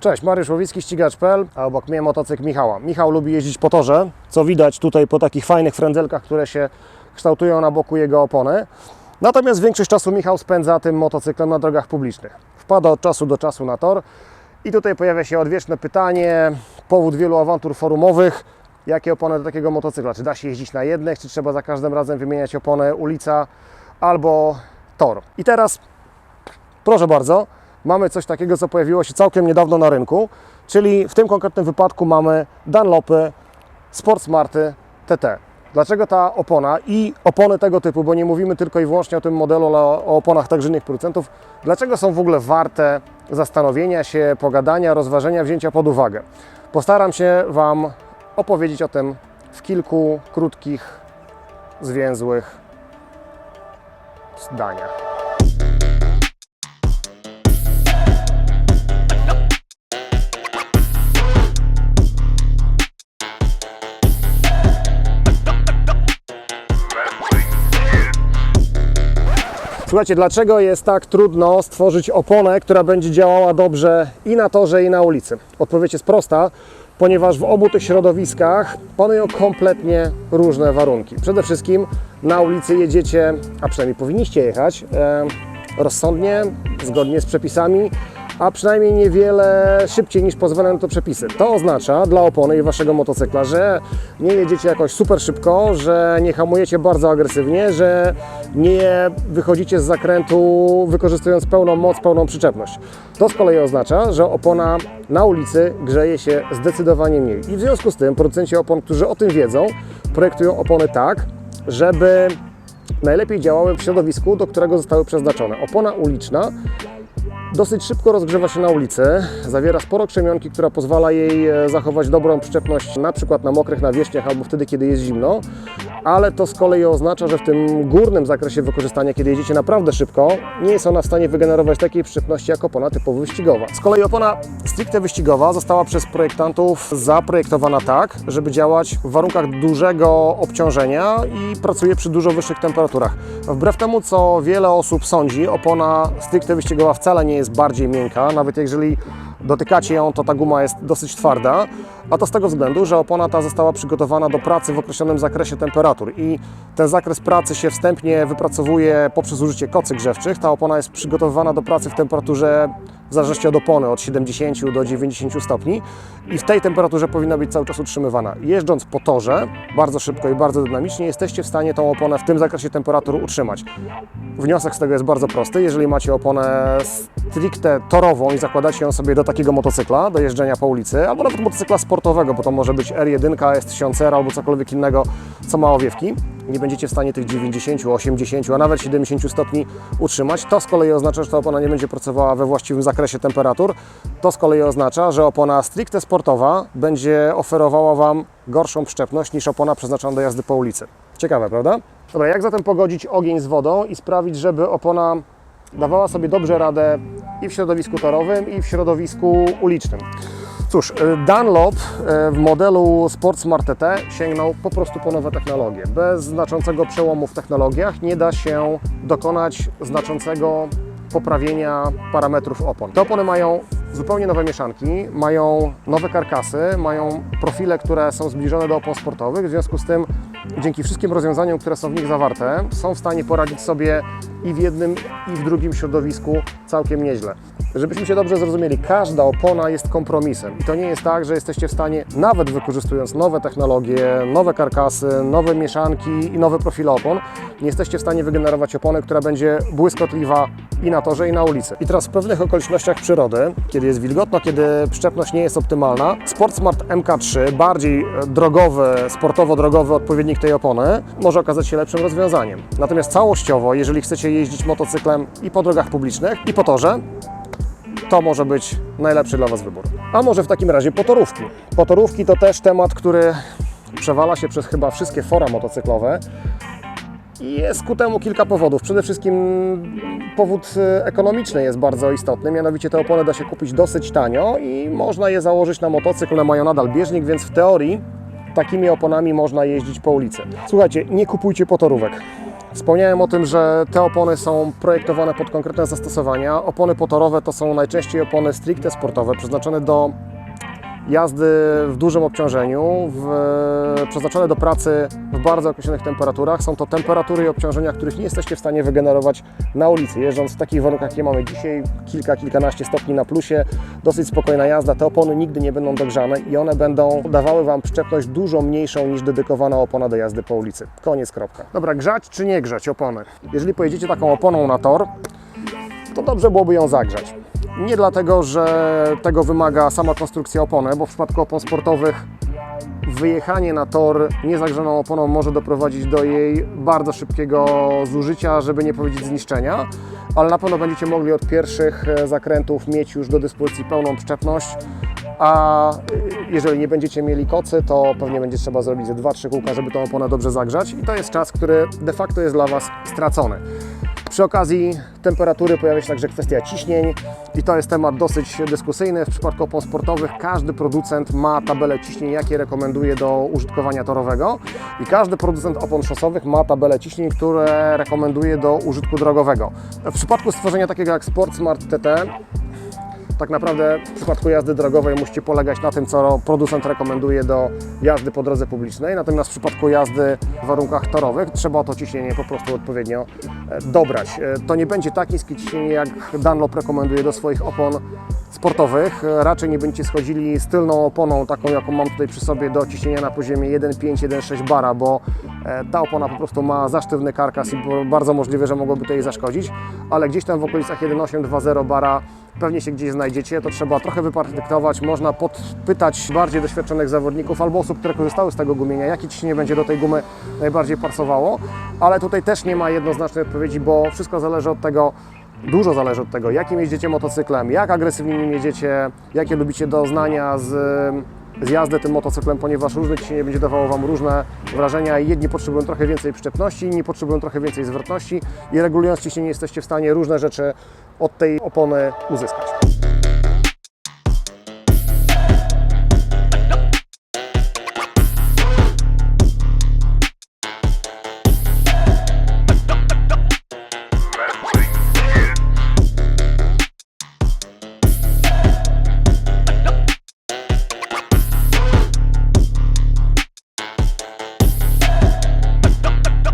Cześć, Mariusz Łowicki, ścigacz.pl, a obok mnie motocykl Michała. Michał lubi jeździć po torze, co widać tutaj po takich fajnych frędzelkach, które się kształtują na boku jego opony. Natomiast większość czasu Michał spędza tym motocyklem na drogach publicznych. Wpada od czasu do czasu na tor i tutaj pojawia się odwieczne pytanie, powód wielu awantur forumowych, jakie opony do takiego motocykla? Czy da się jeździć na jednych, czy trzeba za każdym razem wymieniać opony ulica albo tor? I teraz Proszę bardzo, mamy coś takiego, co pojawiło się całkiem niedawno na rynku, czyli w tym konkretnym wypadku mamy Dunlopy Sportsmarty TT. Dlaczego ta opona i opony tego typu, bo nie mówimy tylko i wyłącznie o tym modelu, ale o oponach także innych producentów, dlaczego są w ogóle warte zastanowienia się, pogadania, rozważenia, wzięcia pod uwagę? Postaram się Wam opowiedzieć o tym w kilku krótkich, zwięzłych zdaniach. Słuchajcie, dlaczego jest tak trudno stworzyć oponę, która będzie działała dobrze i na torze, i na ulicy? Odpowiedź jest prosta, ponieważ w obu tych środowiskach panują kompletnie różne warunki. Przede wszystkim na ulicy jedziecie, a przynajmniej powinniście jechać, rozsądnie, zgodnie z przepisami, a przynajmniej niewiele szybciej niż pozwalają to przepisy. To oznacza dla opony i waszego motocykla, że nie jedziecie jakoś super szybko, że nie hamujecie bardzo agresywnie, że nie wychodzicie z zakrętu wykorzystując pełną moc, pełną przyczepność. To z kolei oznacza, że opona na ulicy grzeje się zdecydowanie mniej. I w związku z tym producenci opon, którzy o tym wiedzą, projektują opony tak, żeby najlepiej działały w środowisku, do którego zostały przeznaczone. Opona uliczna dosyć szybko rozgrzewa się na ulicy, zawiera sporo krzemionki, która pozwala jej e, zachować dobrą przyczepność na przykład na mokrych nawierzchniach albo wtedy, kiedy jest zimno, ale to z kolei oznacza, że w tym górnym zakresie wykorzystania, kiedy jedziecie naprawdę szybko, nie jest ona w stanie wygenerować takiej przyczepności jak opona typowo wyścigowa. Z kolei opona stricte wyścigowa została przez projektantów zaprojektowana tak, żeby działać w warunkach dużego obciążenia i pracuje przy dużo wyższych temperaturach. Wbrew temu, co wiele osób sądzi, opona stricte wyścigowa wcale nie jest bardziej miękka, nawet jeżeli dotykacie ją, to ta guma jest dosyć twarda, a to z tego względu, że opona ta została przygotowana do pracy w określonym zakresie temperatur i ten zakres pracy się wstępnie wypracowuje poprzez użycie kocy grzewczych. Ta opona jest przygotowywana do pracy w temperaturze w zależności od opony od 70 do 90 stopni i w tej temperaturze powinna być cały czas utrzymywana. Jeżdżąc po torze bardzo szybko i bardzo dynamicznie jesteście w stanie tą oponę w tym zakresie temperatur utrzymać. Wniosek z tego jest bardzo prosty. Jeżeli macie oponę stricte torową i zakładacie ją sobie do takiego motocykla, do jeżdżenia po ulicy, albo nawet motocykla sportowego, bo to może być R1, S1000R albo cokolwiek innego, co ma owiewki, nie będziecie w stanie tych 90, 80, a nawet 70 stopni utrzymać. To z kolei oznacza, że ta opona nie będzie pracowała we właściwym zakresie temperatur. To z kolei oznacza, że opona stricte sportowa będzie oferowała Wam gorszą przyczepność niż opona przeznaczona do jazdy po ulicy. Ciekawe, prawda? Dobra, jak zatem pogodzić ogień z wodą i sprawić, żeby opona dawała sobie dobrze radę i w środowisku torowym, i w środowisku ulicznym? Cóż, y, Dunlop y, w modelu Sportsmart TT sięgnął po prostu po nowe technologie. Bez znaczącego przełomu w technologiach nie da się dokonać znaczącego poprawienia parametrów opon. Te opony mają zupełnie nowe mieszanki, mają nowe karkasy, mają profile, które są zbliżone do opon sportowych, w związku z tym dzięki wszystkim rozwiązaniom, które są w nich zawarte, są w stanie poradzić sobie i w jednym, i w drugim środowisku całkiem nieźle. Żebyśmy się dobrze zrozumieli, każda opona jest kompromisem. I to nie jest tak, że jesteście w stanie, nawet wykorzystując nowe technologie, nowe karkasy, nowe mieszanki i nowe profile opon, nie jesteście w stanie wygenerować opony, która będzie błyskotliwa i na torze, i na ulicy. I teraz w pewnych okolicznościach przyrody, kiedy jest wilgotno, kiedy przyczepność nie jest optymalna, Sportsmart MK3, bardziej drogowy, sportowo-drogowy odpowiednik tej opony, może okazać się lepszym rozwiązaniem. Natomiast całościowo, jeżeli chcecie jeździć motocyklem i po drogach publicznych, i po torze, to może być najlepszy dla Was wybór. A może w takim razie potorówki. Potorówki to też temat, który przewala się przez chyba wszystkie fora motocyklowe. Jest ku temu kilka powodów. Przede wszystkim powód e, ekonomiczny jest bardzo istotny, mianowicie te opony da się kupić dosyć tanio i można je założyć na motocykl, one mają nadal bieżnik, więc w teorii takimi oponami można jeździć po ulicy. Słuchajcie, nie kupujcie potorówek. Wspomniałem o tym, że te opony są projektowane pod konkretne zastosowania. Opony potorowe to są najczęściej opony stricte sportowe, przeznaczone do jazdy w dużym obciążeniu, w, przeznaczone do pracy w bardzo określonych temperaturach. Są to temperatury i obciążenia, których nie jesteście w stanie wygenerować na ulicy. Jeżdżąc w takich warunkach, jakie mamy dzisiaj, kilka, kilkanaście stopni na plusie, dosyć spokojna jazda, te opony nigdy nie będą dogrzane i one będą dawały Wam przyczepność dużo mniejszą niż dedykowana opona do jazdy po ulicy. Koniec, kropka. Dobra, grzać czy nie grzać opony? Jeżeli pojedziecie taką oponą na tor, to dobrze byłoby ją zagrzać. Nie dlatego, że tego wymaga sama konstrukcja opony, bo w przypadku opon sportowych wyjechanie na tor niezagrzaną oponą może doprowadzić do jej bardzo szybkiego zużycia, żeby nie powiedzieć zniszczenia, ale na pewno będziecie mogli od pierwszych e, zakrętów mieć już do dyspozycji pełną przyczepność, a y, jeżeli nie będziecie mieli kocy, to pewnie będzie trzeba zrobić ze 2-3 kółka, żeby tą oponę dobrze zagrzać i to jest czas, który de facto jest dla Was stracony. Przy okazji temperatury pojawia się także kwestia ciśnień i to jest temat dosyć dyskusyjny. W przypadku opon sportowych każdy producent ma tabelę ciśnień, jakie rekomenduje do użytkowania torowego i każdy producent opon szosowych ma tabelę ciśnień, które rekomenduje do użytku drogowego. W przypadku stworzenia takiego jak Sport Smart TT tak naprawdę w przypadku jazdy drogowej musicie polegać na tym, co producent rekomenduje do jazdy po drodze publicznej. Natomiast w przypadku jazdy w warunkach torowych trzeba to ciśnienie po prostu odpowiednio e, dobrać. E, To nie będzie tak niskie ciśnienie, jak Dunlop rekomenduje do swoich opon sportowych. E, Raczej nie będziecie schodzili z tylną oponą, taką jaką mam tutaj przy sobie, do ciśnienia na poziomie 1,5-1,6 bara, bo ta opona po prostu ma za sztywny karkas i bardzo możliwe, że mogłoby to jej zaszkodzić, ale gdzieś tam w okolicach 1,8-2,0 bara pewnie się gdzieś znajdziecie, to trzeba trochę wypraktykować, można podpytać bardziej doświadczonych zawodników albo osób, które korzystały z tego gumienia, jakie ciśnienie będzie do tej gumy najbardziej pasowało, ale tutaj też nie ma jednoznacznej odpowiedzi, bo wszystko zależy od tego, Dużo zależy od tego, jakim jeździecie motocyklem, jak agresywnie nim jedziecie, jakie lubicie doznania z, z jazdy tym motocyklem, ponieważ różne ciśnienie będzie dawało Wam różne wrażenia i jedni potrzebują trochę więcej przyczepności, inni potrzebują trochę więcej zwrotności i regulując ciśnienie jesteście w stanie różne rzeczy od tej opony uzyskać.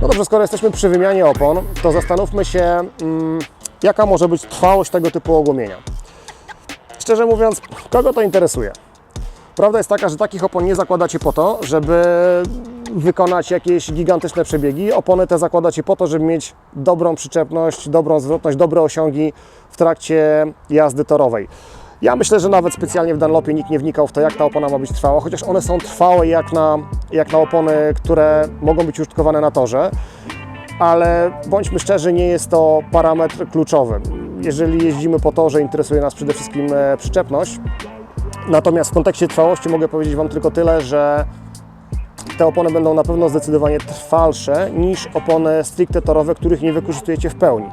No dobrze, skoro jesteśmy przy wymianie opon, to zastanówmy się, mm, jaka może być trwałość tego typu ogumienia. Szczerze mówiąc, kogo to interesuje? Prawda jest taka, że takich opon nie zakładacie po to, żeby wykonać jakieś gigantyczne przebiegi. Opony te zakładacie po to, żeby mieć dobrą przyczepność, dobrą zwrotność, dobre osiągi w trakcie jazdy torowej. Ja myślę, że nawet specjalnie w Dunlopie nikt nie wnikał w to, jak ta opona ma być trwała, chociaż one są trwałe jak na, jak na opony, które mogą być użytkowane na torze ale bądźmy szczerzy, nie jest to parametr kluczowy. Jeżeli jeździmy po torze, interesuje nas przede wszystkim e, przyczepność. Natomiast w kontekście trwałości mogę powiedzieć Wam tylko tyle, że te opony będą na pewno zdecydowanie trwalsze niż opony stricte torowe, których nie wykorzystujecie w pełni.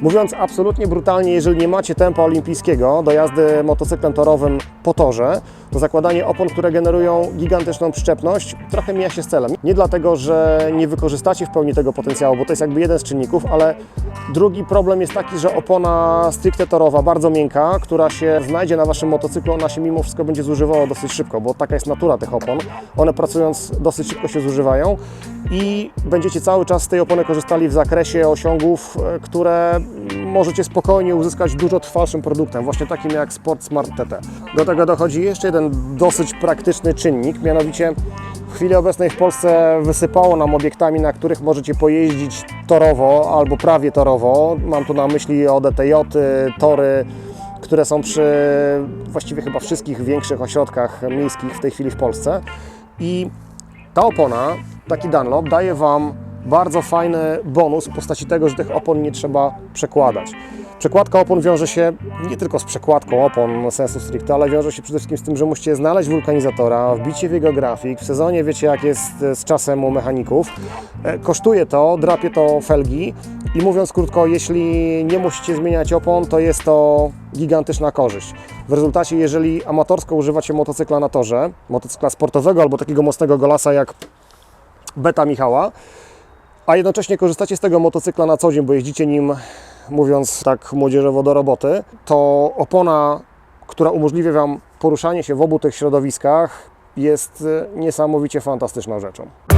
Mówiąc absolutnie brutalnie, jeżeli nie macie tempa olimpijskiego do jazdy motocyklem torowym po torze, to zakładanie opon, które generują gigantyczną przyczepność, trochę mija się z celem. Nie dlatego, że nie wykorzystacie w pełni tego potencjału, bo to jest jakby jeden z czynników, ale drugi problem jest taki, że opona stricte torowa, bardzo miękka, która się znajdzie na Waszym motocyklu, ona się mimo wszystko będzie zużywała dosyć szybko, bo taka jest natura tych opon. One pracując dosyć szybko się zużywają i będziecie cały czas z tej opony korzystali w zakresie osiągów, e, które możecie spokojnie uzyskać dużo trwalszym produktem, właśnie takim jak Sport Smart TT. Do tego dochodzi jeszcze jeden dosyć praktyczny czynnik, mianowicie w chwili obecnej w Polsce wysypało nam obiektami, na których możecie pojeździć torowo albo prawie torowo. Mam tu na myśli ODTJ, tory, które są przy właściwie chyba wszystkich większych ośrodkach miejskich w tej chwili w Polsce. I ta opona, taki Dunlop, daje Wam bardzo fajny bonus w postaci tego, że tych opon nie trzeba przekładać. Przekładka opon wiąże się nie tylko z przekładką opon sensu stricte, ale wiąże się przede wszystkim z tym, że musicie znaleźć wulkanizatora, wbicie w jego grafik. W sezonie wiecie, jak jest z czasem u mechaników. E, Kosztuje to, drapie to felgi i mówiąc krótko, jeśli nie musicie zmieniać opon, to jest to gigantyczna korzyść. W rezultacie, jeżeli amatorsko używacie motocykla na torze, motocykla sportowego albo takiego mocnego golasa jak Beta Michała, a jednocześnie korzystacie z tego motocykla na co dzień, bo jeździcie nim, mówiąc tak młodzieżowo, do roboty, to opona, która umożliwia Wam poruszanie się w obu tych środowiskach, jest e, niesamowicie fantastyczną rzeczą.